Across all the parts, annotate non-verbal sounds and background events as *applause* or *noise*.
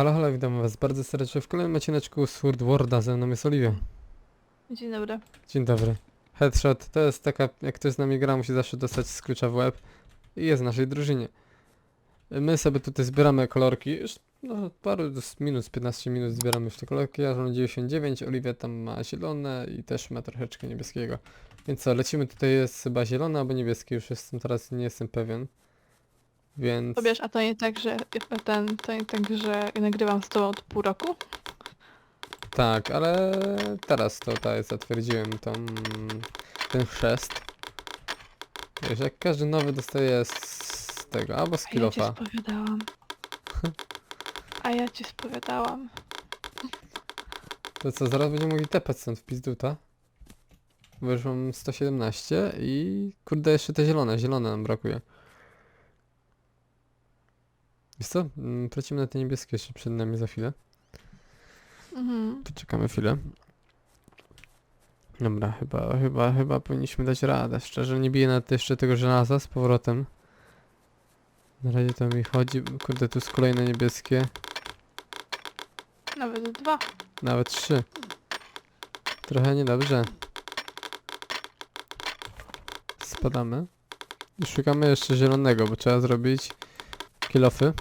Halo, halo, witam was bardzo serdecznie w kolejnym odcineczku z Sword Worda, ze mną jest Oliwia. Dzień dobry. Dzień dobry. Headshot to jest taka, jak ktoś z nami gra, musi zawsze dostać z klucza w łeb i jest w naszej drużynie. My sobie tutaj zbieramy kolorki, już no paru z 15 minut zbieramy już te kolorki, ja mam 99, Oliwia tam ma zielone i też ma troszeczkę niebieskiego. Więc co, lecimy, tutaj jest chyba zielony albo niebieski, już jestem teraz, nie jestem pewien. Więc... To wiesz, a to nie tak, że ten, to nie tak, że nagrywam z tobą od pół roku? Tak, ale teraz to tak zatwierdziłem tą, ten chrzest. Wiesz, jak każdy nowy dostaje z, tego, albo z A ja ci kilofa. spowiadałam. *laughs* A ja ci spowiadałam. To co, zaraz będziemy mogli tepać stąd w pizduta. Bo już mam 117 i kurde jeszcze te zielone, zielone nam brakuje. Wiesz co? Mm, Tracimy na te niebieskie jeszcze przed nami za chwilę. Mhm. Poczekamy chwilę. Dobra, chyba, chyba, chyba powinniśmy dać radę. Szczerze, nie biję nawet jeszcze tego żelaza z powrotem. Na razie to mi chodzi. Kurde, tu jest kolejne niebieskie. Nawet dwa. Nawet trzy. Trochę niedobrze. Spadamy. I szukamy jeszcze zielonego, bo trzeba zrobić kilofy.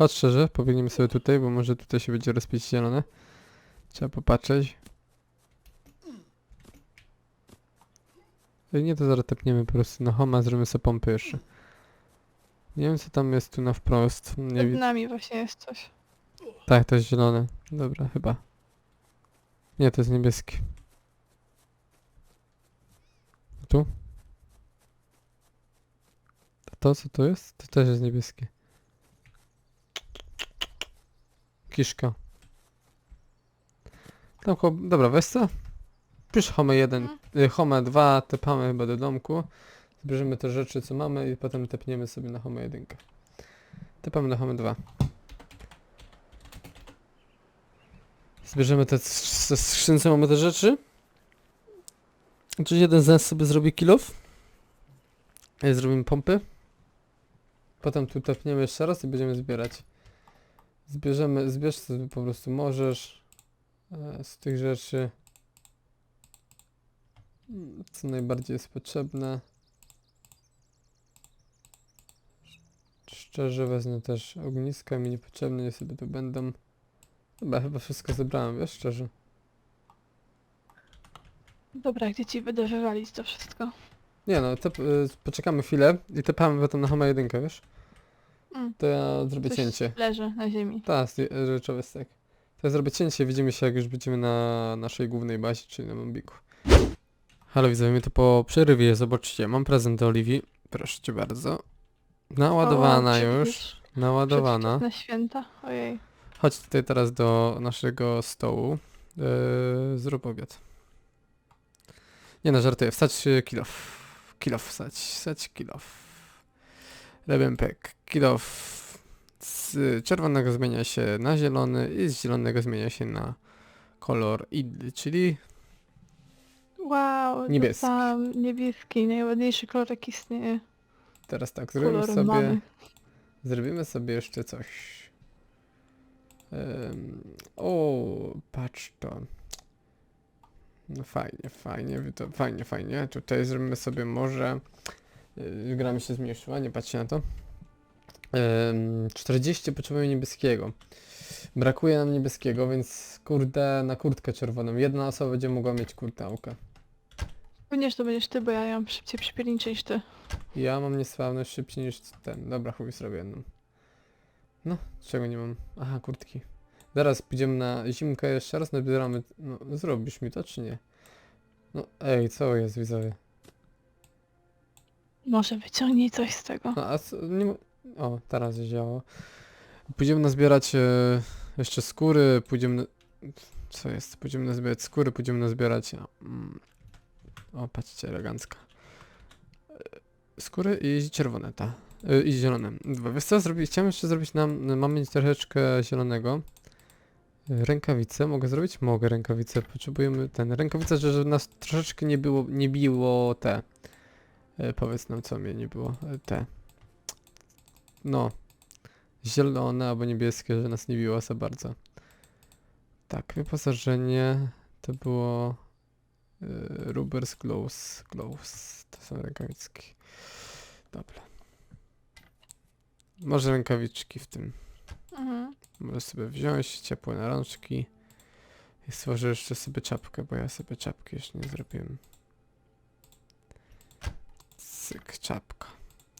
Chodź szczerze, pobiegniemy sobie tutaj, bo może tutaj się będzie rozpić zielone. Trzeba popatrzeć. Jak nie, to zaraz tepniemy po prostu na homa, zrobimy sobie pompy jeszcze. Nie wiem co tam jest tu na wprost. Nie Przed widzę. nami właśnie jest coś. Tak, to jest zielone. Dobra, chyba. Nie, to jest niebieski. Tu? A to co to jest? To też jest niebieskie. Kiszka. Tam. Dobra, weź co? Pisz Home 1, y, Home 2, tepamy chyba do domku. Zbierzemy te rzeczy co mamy i potem tepniemy sobie na Home 1. Tepamy na Home 2. Zbierzemy te ze skrzynce mamy te rzeczy. Czy jeden z nas sobie zrobi kilof. Zrobimy pompy. Potem tu tepniemy jeszcze raz i będziemy zbierać. Zbierzemy, zbierz sobie po prostu możesz e, z tych rzeczy co najbardziej jest potrzebne. Szczerze wezmę też ogniska mi niepotrzebne, nie sobie tu będą. Chyba, chyba wszystko zebrałem, wiesz, szczerze. Dobra, gdzie ci będę wywalić to wszystko? Nie no, tep, y, poczekamy chwilę i tepamy potem na Homa 1, wiesz? Mm. To ja zrobię Coś cięcie. leży na ziemi. Tak, rzeczowy stek. To ja zrobię cięcie, widzimy się jak już będziemy na naszej głównej bazie, czyli na Mombiku. Halo widzowie, to po przerywie, zobaczcie, mam prezent do Oliwii. Proszę cię bardzo. Naładowana O, już, przecież naładowana. Na święta. Ojej. Chodź tutaj teraz do naszego stołu. Yy, zrób obiad. Nie no, żartuję. Wstać y, kilof. Kilof wstać. Wstać kilof. Rebempek. Kilof. Z czerwonego zmienia się na zielony i z zielonego zmienia się na kolor inny, czyli Wow. Niebieski. Tam niebieski, najładniejszy kolor jaki istnieje. teraz tak, zrobimy Kolor sobie... mamy. Zrobimy sobie jeszcze coś. Em, o, patrz to. No fajnie, fajnie, wy to, fajnie, fajnie. Tutaj zrobimy sobie może... Yy, gra mi się zmniejszyła, nie patrzcie na to. Em, 40 potrzebujemy niebieskiego. Brakuje nam niebieskiego, więc kurde na kurtkę czerwoną. Jedna osoba będzie mogła mieć kurtałkę. Pewnie, że to będziesz ty, bo ja ją szybciej przypierniczę niż ty. Ja mam niesławność szybciej niż ten. Dobra, chuj zrobię jedną. No, czego nie mam? Aha, kurtki. Zaraz pójdziemy na zimkę jeszcze raz, nabieramy... No, zrobisz mi to, czy nie? No, ej, co jest, widzowie? Może wyciągnij coś z tego. No, a nie... O, teraz działo. Pójdziemy nazbierać e, jeszcze skóry, pójdziemy... Na... Co jest? Pójdziemy nazbierać skóry, pójdziemy nazbierać... Mm, o, patrzcie, elegancka. E, Skóry i czerwone, ta. E, I zielone. Wiesz co zrobić? Chciałem jeszcze zrobić nam... Mamy troszeczkę zielonego. E, Rękawice mogę zrobić? Mogę rękawice. Potrzebujemy ten. Rękawice, żeby nas troszeczkę nie było, nie biło te. E, powiedz nam co mnie nie było. E, te. no, zielone albo niebieskie, że nas nie biło za bardzo. Tak, wyposażenie to było y, Rubbers Gloves, Gloves, to są rękawiczki. Dobra. Może rękawiczki w tym. Mhm. Możesz sobie wziąć ciepłe na rączki i stworzę jeszcze sobie czapkę, bo ja sobie czapki jeszcze nie zrobiłem. Cyk, czapka.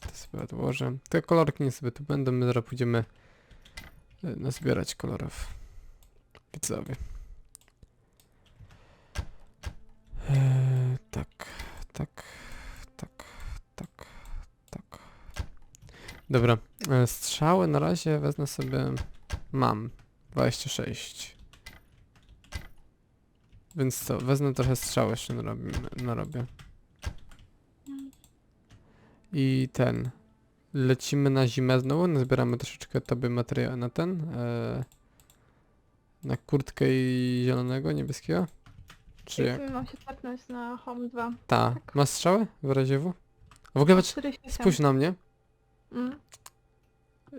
To sobie odłożę. Te kolorki nie sobie tu będą, my zaraz pójdziemy e, nazbierać kolorów. Widzowie. Eee, tak, tak, tak, tak, tak. Dobra, e, strzały na razie wezmę sobie... Mam. 26. Więc co, wezmę trochę strzał jeszcze narobimy, narobię. I ten. Lecimy na zimę znowu, nazbieramy troszeczkę tobie materiału na ten. E, na kurtkę i zielonego, niebieskiego. Czy jak? Mam się tepnąć na Home 2. Ta. Masz strzały w razie W? W ogóle patrz, 47. spójrz na mnie. Mm.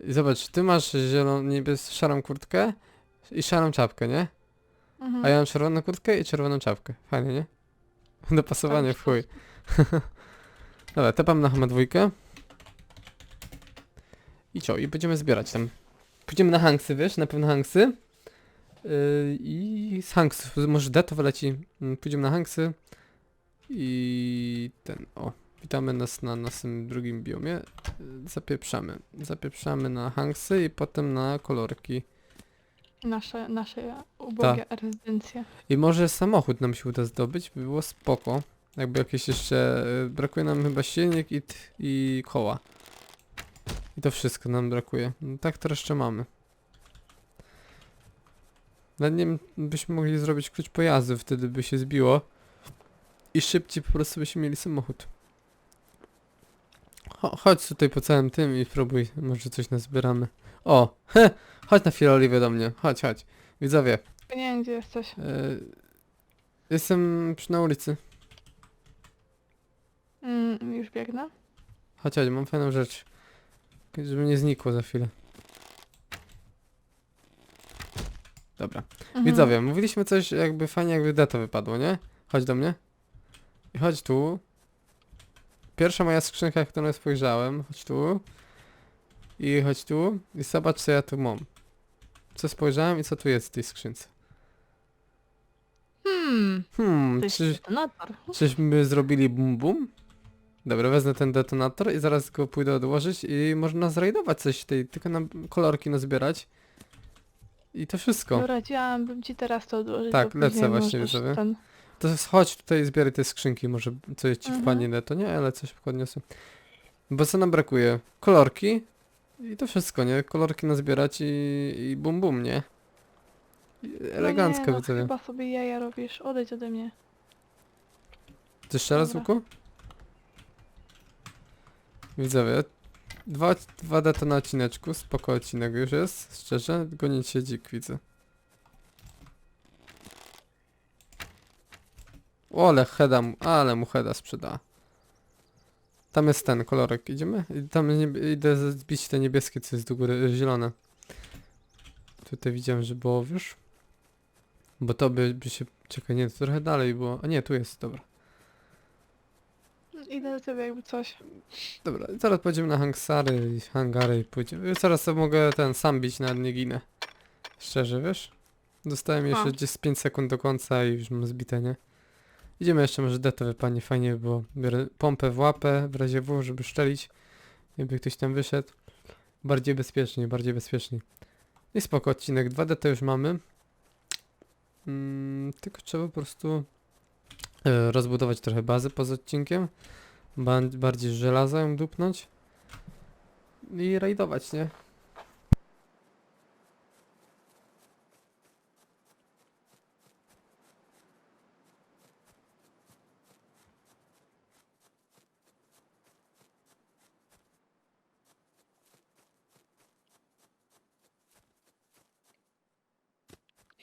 I zobacz, ty masz zieloną, niebies szarą kurtkę i szarą czapkę, nie? Mhm. A ja mam czerwoną kurtkę i czerwoną czapkę. Fajnie, nie? *laughs* Dopasowanie w chuj. *laughs* Dobra, tepam na chyba dwójkę. I co? I będziemy zbierać tam. Pójdziemy na hanksy, wiesz? Na pewno hanksy. Yy, I z hanksów, może D to wyleci. Mm, Pójdziemy na hanksy. I ten, o. Witamy nas na naszym drugim biomie. Zapieprzamy. Zapieprzamy na hanksy i potem na kolorki. Nasze, nasze ubogie Tak. rezydencje. I może samochód nam się uda zdobyć, by było spoko. Jakby jakieś jeszcze... y, Brakuje nam chyba silnik i, i koła. I to wszystko nam brakuje. No, tak to jeszcze mamy. Nad nim byśmy mogli zrobić klucz pojazdu, wtedy by się zbiło. I szybciej po prostu byśmy mieli samochód. Cho chodź tutaj po całym tym i spróbuj, może coś nazbieramy. O! He! Chodź na chwilę Oliwie do mnie, chodź, chodź. Widzowie, Nie wiem gdzie jesteś. E, Jestem przy na ulicy. Mm, już biegnę. Chodź, chodź, mam fajną rzecz. Żeby nie znikło za chwilę. Dobra. Mhm. Widzowie, mówiliśmy coś jakby fajnie jakby deto wypadło, nie? Chodź do mnie. I chodź tu. Pierwsza moja skrzynka, którą spojrzałem. Chodź tu. I chodź tu. I zobacz co ja tu mam. Co spojrzałem i co tu jest w tej skrzynce. Hmm, Hmm, to jest czy, detonator. Czyśmy zrobili bum bum? Dobra, wezmę ten detonator i zaraz go pójdę odłożyć i można zrajdować coś tej, tylko na kolorki nazbierać. I to wszystko. Doradziłabym ci teraz to odłożyć. Tak, bo lecę później właśnie, możesz widzowie. ten... To chodź tutaj i zbieraj te skrzynki, może coś ci Mhm. wpadnie neto, nie? Ale coś podniosę. Bo co nam brakuje? Kolorki i to wszystko, nie? Kolorki nazbierać i, i bum bum, nie? I Elegancko no nie, no, widzowie. chyba sobie jaja robisz. Odejdź ode mnie. Ty jeszcze raz, Dobra. Łuku? Widzowie, dwa, dwa data na odcineczku, spoko odcinek już jest, szczerze, gonić się dzik, widzę. O, ale heada, mu- ale mu heada sprzeda. Tam jest ten kolorek, idziemy? I Tam idę zbić te niebieskie, co jest do góry, y, zielone. Tutaj widziałem, że było już. Bo to by, by się, czekaj, nie, to trochę dalej było, a nie, tu jest, dobra. Idę do ciebie jakby coś. Dobra, zaraz pójdziemy na hangsary i hangary i pójdziemy. Zaraz sobie mogę ten sam bić, nawet nie ginę. Szczerze, wiesz? Dostałem jeszcze gdzieś z 5 sekund do końca i już mam zbite, nie? Idziemy jeszcze, może deto wypadnie fajnie, bo biorę pompę w łapę w razie W, żeby szczelić. Jakby ktoś tam wyszedł. Bardziej bezpiecznie, bardziej bezpiecznie. I spoko, odcinek 2D to już mamy. Mm, tylko trzeba po prostu rozbudować trochę bazy poza odcinkiem. Ba bardziej żelaza ją dupnąć. I rajdować, nie?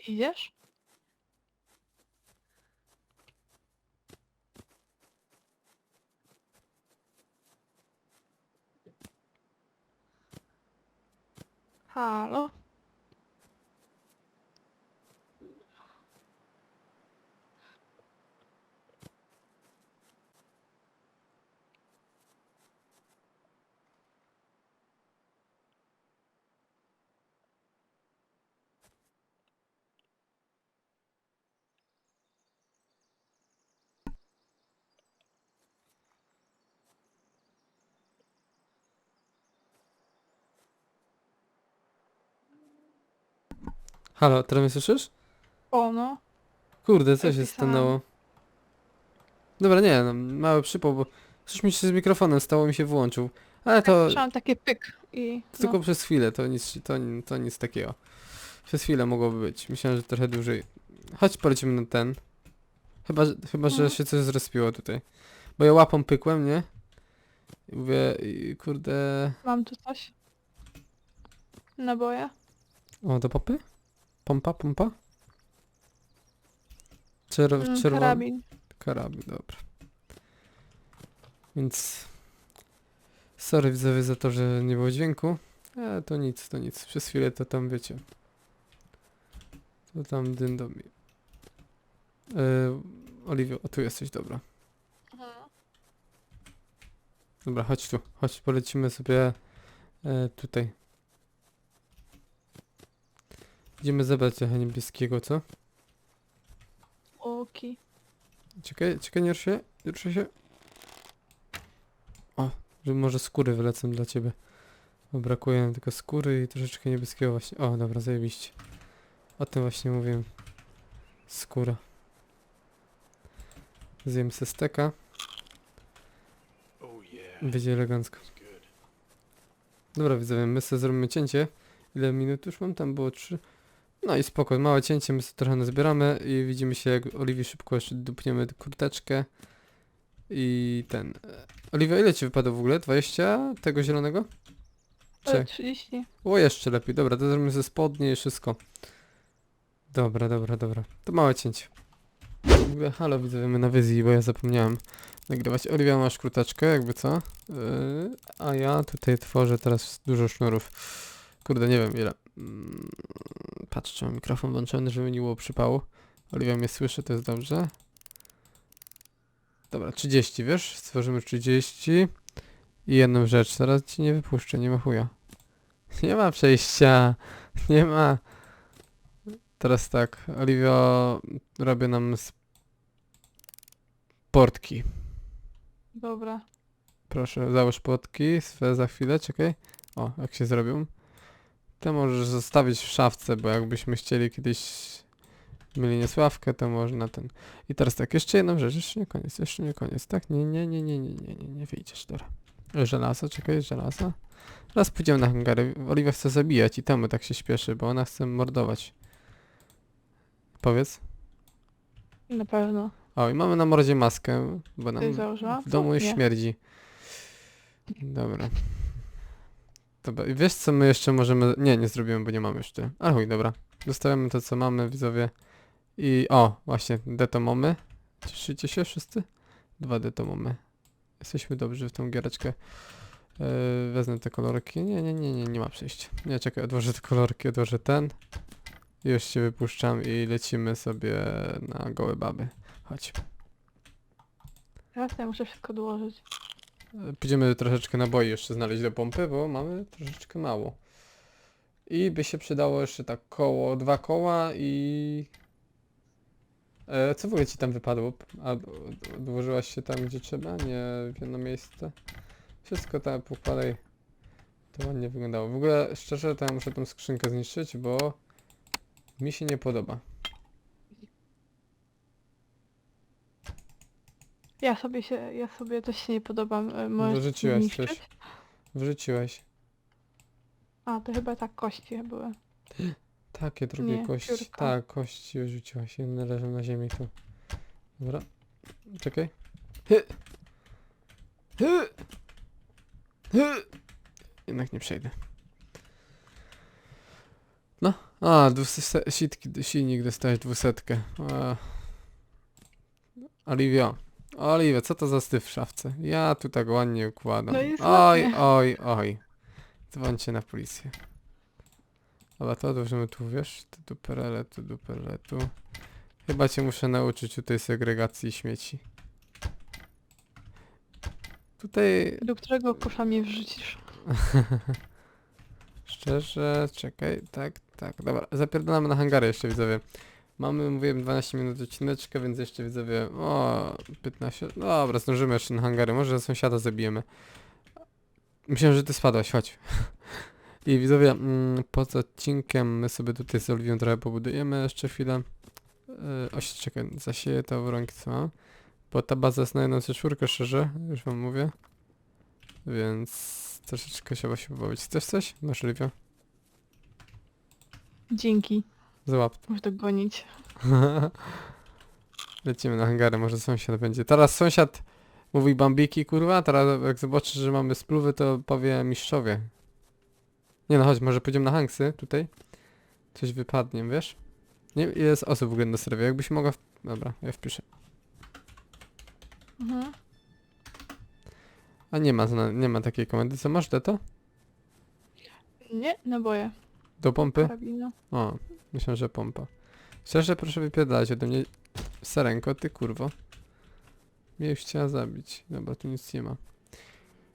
Idziesz? Halo? Halo, teraz mnie słyszysz? O no. Kurde, co się Napisałam. stanęło? Dobra, nie, no, mały przypał, bo coś mi się z mikrofonem stało, mi się włączył. Ale to, Słyszałam takie pyk i... to tylko No. przez chwilę, to nic, to, to nic takiego. Przez chwilę mogłoby być. Myślałem, że trochę dłużej. Chodź polecimy na ten. Chyba, że- chyba że Mhm. się coś zrespiło tutaj. Bo ja łapą pykłem, nie? I mówię, i kurde... Mam tu coś? Naboje? O, do popy? Pompa, pompa? Czerw Mm, czerwony... karabin. Karabin, dobra. Więc... Sorry widzowie za to, że nie było dźwięku. Ale to nic, to nic. Przez chwilę to tam wiecie. To tam dyndomi. Yy, Oliwio, o tu jesteś, dobra. Mhm. Dobra, chodź tu. Chodź, polecimy sobie e, tutaj. Idziemy zebrać trochę niebieskiego, co? Oki. Czekaj, czekaj, nie rusz się, nie ruszaj się. O, że może skóry wylecą dla ciebie. Bo brakuje nam tylko skóry i troszeczkę niebieskiego właśnie. O, dobra, zajebiście. O tym właśnie mówiłem. Skóra. Zjem se steka. Oh yeah, Będzie elegancko. Dobra, widzowie, my sobie zrobimy cięcie. Ile minut już mam? Tam było 3. No i spoko, małe cięcie, my sobie trochę nazbieramy i widzimy się jak Oliwii szybko jeszcze dupniemy kurteczkę. I ten... e, Oliwia, ile ci wypadło w ogóle? 20 tego zielonego? E, Czy? 30. O, jeszcze lepiej. Dobra, to zrobimy ze spodnie i wszystko. Dobra, dobra, dobra. To małe cięcie. W ogóle halo widzowie, my na wizji, bo ja zapomniałem nagrywać. Oliwia, masz kurteczkę, jakby co? Yy, a ja tutaj tworzę teraz dużo sznurów. Kurde, nie wiem ile. Mm, Patrzcie, mam mikrofon włączony, żeby nie było przypału. Oliwia mnie słyszy, to jest dobrze. Dobra, 30, wiesz? Stworzymy 30. I jedną rzecz, teraz ci nie wypuszczę, nie ma chuja. *laughs* Nie ma przejścia. *laughs* Nie ma. Teraz tak, Oliwio robię nam portki. Dobra. Proszę, załóż płotki swe za chwilę, czekaj. O, jak się zrobią. Te możesz zostawić w szafce, bo jakbyśmy chcieli kiedyś mieli niesławkę, to można ten. I teraz tak, jeszcze jedną rzecz, jeszcze nie koniec, jeszcze nie koniec, tak? Nie, nie, nie, nie, nie, nie, nie, nie wyjdziesz, dobra. Żelazo, czekaj, żelazo. Raz pójdziemy na hangary. Oliwia chce zabijać i temu tak się śpieszy, bo ona chce mordować. Powiedz. Na pewno. O, i mamy na mordzie maskę, bo nam Ty w domu Nie. śmierdzi. Dobra. Dobra, i wiesz co my jeszcze możemy... Nie, nie zrobiłem, bo nie mamy jeszcze. Ale chuj, dobra. Zostawiamy to, co mamy, widzowie. I o, właśnie, detomomy. Cieszycie się wszyscy? Dwa detomomy. Jesteśmy dobrzy w tą giereczkę. Yy, wezmę te kolorki. Nie, nie, nie, nie, nie ma przejścia. Nie, czekaj, odłożę te kolorki, odłożę ten. Już się wypuszczam i lecimy sobie na gołe baby. Chodź. Teraz ja muszę wszystko dołożyć. Pójdziemy troszeczkę naboi jeszcze znaleźć do pompy, bo mamy troszeczkę mało. I by się przydało jeszcze tak koło, dwa koła i... E, co w ogóle ci tam wypadło? A od- odłożyłaś się tam gdzie trzeba? Nie w jedno miejsce? Wszystko tam pokładaj. To ładnie wyglądało. W ogóle szczerze to ja muszę tą skrzynkę zniszczyć, bo mi się nie podoba. Ja sobie się, ja sobie też się nie podobam. e, Możesz Wyrzuciłaś zniszczyć? coś. Wrzuciłeś. A, to chyba tak kości były. Takie drugie Nie, kości. piórka. Tak, kości rzuciłaś. Jedne leżą na ziemi tu. Dobra. Czekaj. Hy. Hy. Hy. Jednak nie przejdę. No. A, dwuse- sitki, silnik dostałeś dwusetkę. A. Oliwia. Oliwia, co to za styw w szafce? Ja tu tak ładnie układam. No oj, ładnie. oj, oj. Dzwońcie na policję. Ale to odłożymy tu, wiesz, tu do perele, tu do perele, tu. Chyba cię muszę nauczyć tutaj segregacji śmieci. Tutaj Do którego kosza mnie wrzucisz? *laughs* Szczerze, czekaj, tak, tak, dobra, zapierdalamy na hangary jeszcze widzowie. Mamy, mówiłem, 12 minut odcineczka, więc jeszcze widzowie, o, 15, dobra, zdążymy jeszcze na hangary, może sąsiada zabijemy. Myślałem, że ty spadłaś, chodź. *laughs* I widzowie, mm, poza odcinkiem my sobie tutaj z Oliwią trochę pobudujemy jeszcze chwilę. Yy, oś, czekaj, zasieję to w rąk, co? Bo ta baza jest na jedną czwórkę, szczerze, już wam mówię. Więc troszeczkę trzeba się pobawić. Chcesz coś? Masz Oliwia? Dzięki. Złap. *laughs* Muszę to gonić. Lecimy na hangary, może sąsiad będzie. Teraz sąsiad mówi bambiki, kurwa, teraz jak zobaczy, że mamy spluwy, to powie mistrzowie. Nie no, chodź, może pójdziemy na hangsy tutaj. Coś wypadnie, wiesz? Nie ile jest osób w ogóle na serwie, jakbyś mogła... W... Dobra, ja wpiszę. Mhm. A nie ma, zna- nie ma takiej komendy, co masz, to? Nie, naboje. Do pompy? Karabinu. O, myślę, że pompa. Szczerze, proszę wypierdalać ode mnie. Sarenko, ty kurwo. Mnie już chciała zabić. Dobra, tu nic nie ma.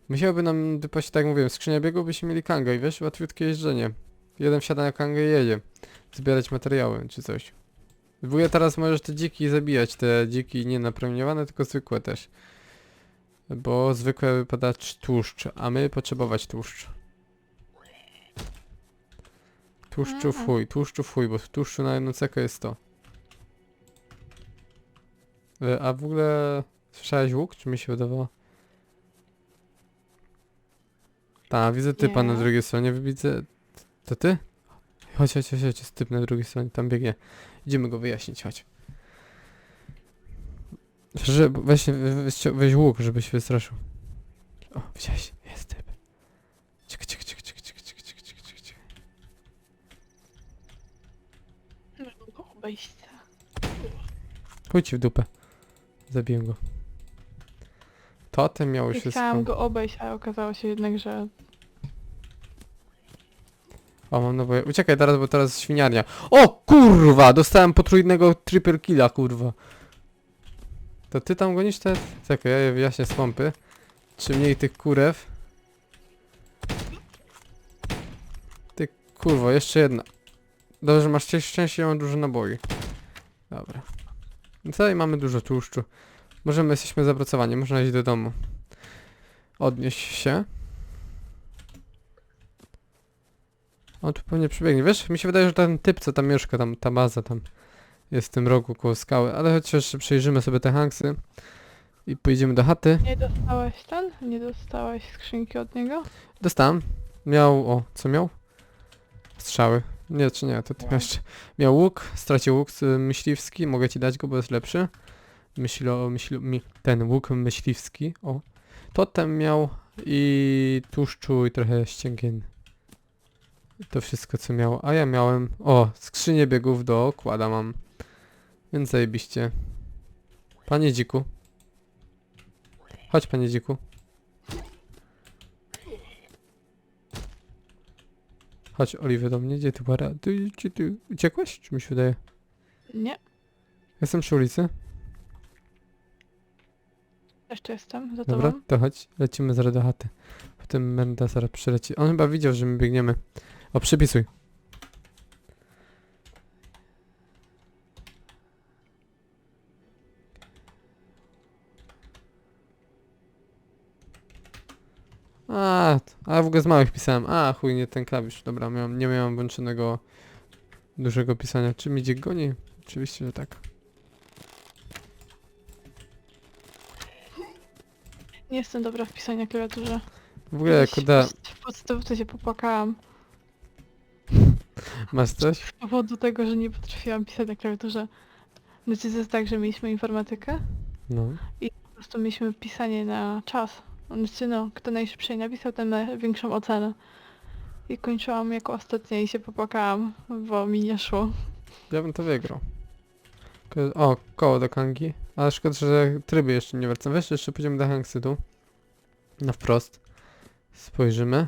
Musiałoby nam wypaść, tak jak mówiłem, skrzynia biegu, byśmy mieli kangę i wiesz, łatwiutkie jeżdżenie. Jeden wsiada na kangę i jedzie. Zbierać materiały, czy coś. W teraz możesz te dziki zabijać, te dziki nie napromieniowane, tylko zwykłe też. Bo zwykłe wypada cz- tłuszcz, a my potrzebować tłuszcz. Tłuszczu w chuj, tłuszczu w chuj, bo w tłuszczu na jedną cekę jest to. E, A w ogóle słyszałeś łuk, czy mi się wydawało? Tak, widzę typa na Nie. drugiej stronie, widzę... To ty? Chodź, chodź, chodź, chodź, jest typ na drugiej stronie, tam biegnie. Idziemy go wyjaśnić, chodź. Że, weź, weź, weź łuk, żebyś wystraszył. O, widziałeś, Chuj ci w dupę. Zabiję go. Totem miało Ja wszystko. chciałam go obejść, ale okazało się jednak, że... O, mam naboje. Uciekaj teraz, bo teraz świniarnia. O, kurwa! Dostałem potrójnego triple killa, kurwa. To ty tam gonisz te... Czekaj, ja je wyjaśnię z pompy. Czy mniej tych kurew? Ty kurwo, jeszcze jedna. Dobrze, że masz szczę- szczęście, ja mam dużo naboi. Dobra. No Tutaj mamy dużo tłuszczu. Możemy, jesteśmy zapracowani, można iść do domu. Odnieść się. On tu pewnie przebiegnie. Wiesz, mi się wydaje, że ten typ, co tam mieszka, tam, ta baza tam jest w tym rogu koło skały, ale chociaż jeszcze przejrzymy sobie te hanksy i pojedziemy do chaty. Nie dostałeś ten? Nie dostałeś skrzynki od niego? Dostałem. Miał, o, co miał? Strzały. Nie, czy nie, to ty jeszcze. Miał łuk, stracił łuk y, myśliwski, mogę ci dać go, bo jest lepszy. Myślo, myśl, ten łuk myśliwski, o. Totem miał i tłuszczu i trochę ścięgien. To wszystko co miał, a ja miałem, o, skrzynię biegów do okłada mam. Więc zajebiście. Panie dziku. Chodź panie dziku. Chodź, Oliwy, do mnie, gdzie ty para? Ty, ty, ty uciekłeś? Czy mi się wydaje? Nie. Jestem przy ulicy. Jeszcze jestem za Dobra, tobą. to chodź, lecimy zaraz do chaty. Potem Menda zaraz przyleci. On chyba widział, że my biegniemy. O, przypisuj. A, a w ogóle z małych pisałem. A, chuj, nie ten klawisz. Dobra, miałem, nie miałem włączonego dużego pisania. Czy mi gdzie goni? Oczywiście, że tak. Nie jestem dobra w pisaniu klawiaturze. W ogóle, Kiedyś kuda, w- podstawce się popłakałam *laughs* masz coś? z powodu tego, że nie potrafiłam pisać na klawiaturze. Znaczy to jest tak, że mieliśmy informatykę, No. po prostu mieliśmy pisanie na czas. Znaczy no, kto najszybciej napisał, ten ma większą ocenę. I kończyłam jako ostatnia i się popłakałam, bo mi nie szło. Ja bym to wygrał. Ko- O, koło do Kangi. Ale szkoda, że tryby jeszcze nie wracam. Wiesz, jeszcze pójdziemy do Hangsy tu. Na wprost. Spojrzymy.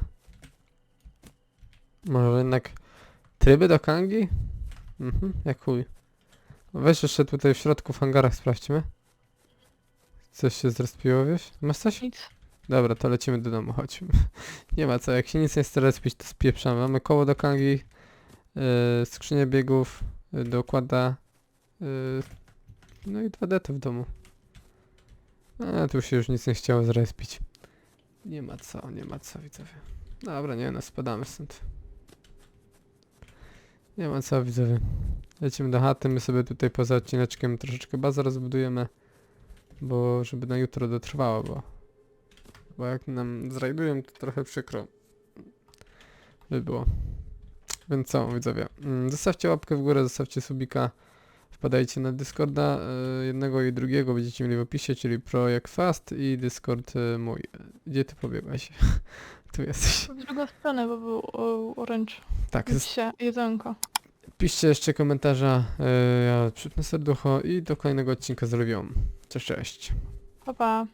Może jednak Tryby do Kangi? Mhm, jak chuj. Weź jeszcze tutaj w środku w hangarach sprawdźmy. Coś się zrespiło, wiesz? Masz coś? Nic. Dobra, to lecimy do domu, chodźmy. *laughs* Nie ma co, jak się nic nie chce respić, to spieprzamy. Mamy koło do Kangi, yy, skrzynię biegów, yy, do układa, yy, no i 2D to w domu. A, tu się już nic nie chciało zrespić. Nie ma co, nie ma co, widzowie. Dobra, nie no, spadamy stąd. Nie ma co, widzowie. Lecimy do chaty, my sobie tutaj poza odcineczkiem troszeczkę bazę rozbudujemy, bo żeby na jutro dotrwało, bo bo jak nam zrajdują, to trochę przykro by było. Więc co, widzowie, mm, zostawcie łapkę w górę, zostawcie subika, wpadajcie na Discorda y, jednego i drugiego, będziecie mieli w opisie, czyli Projekt Fast i Discord y, mój. Gdzie ty pobiegłaś? *laughs* tu jesteś. W drugą stronę, bo był orange. Tak, się jedzonko. piszcie jeszcze komentarza, y, ja przypnę serducho i do kolejnego odcinka z Cześć, cześć. Pa, pa.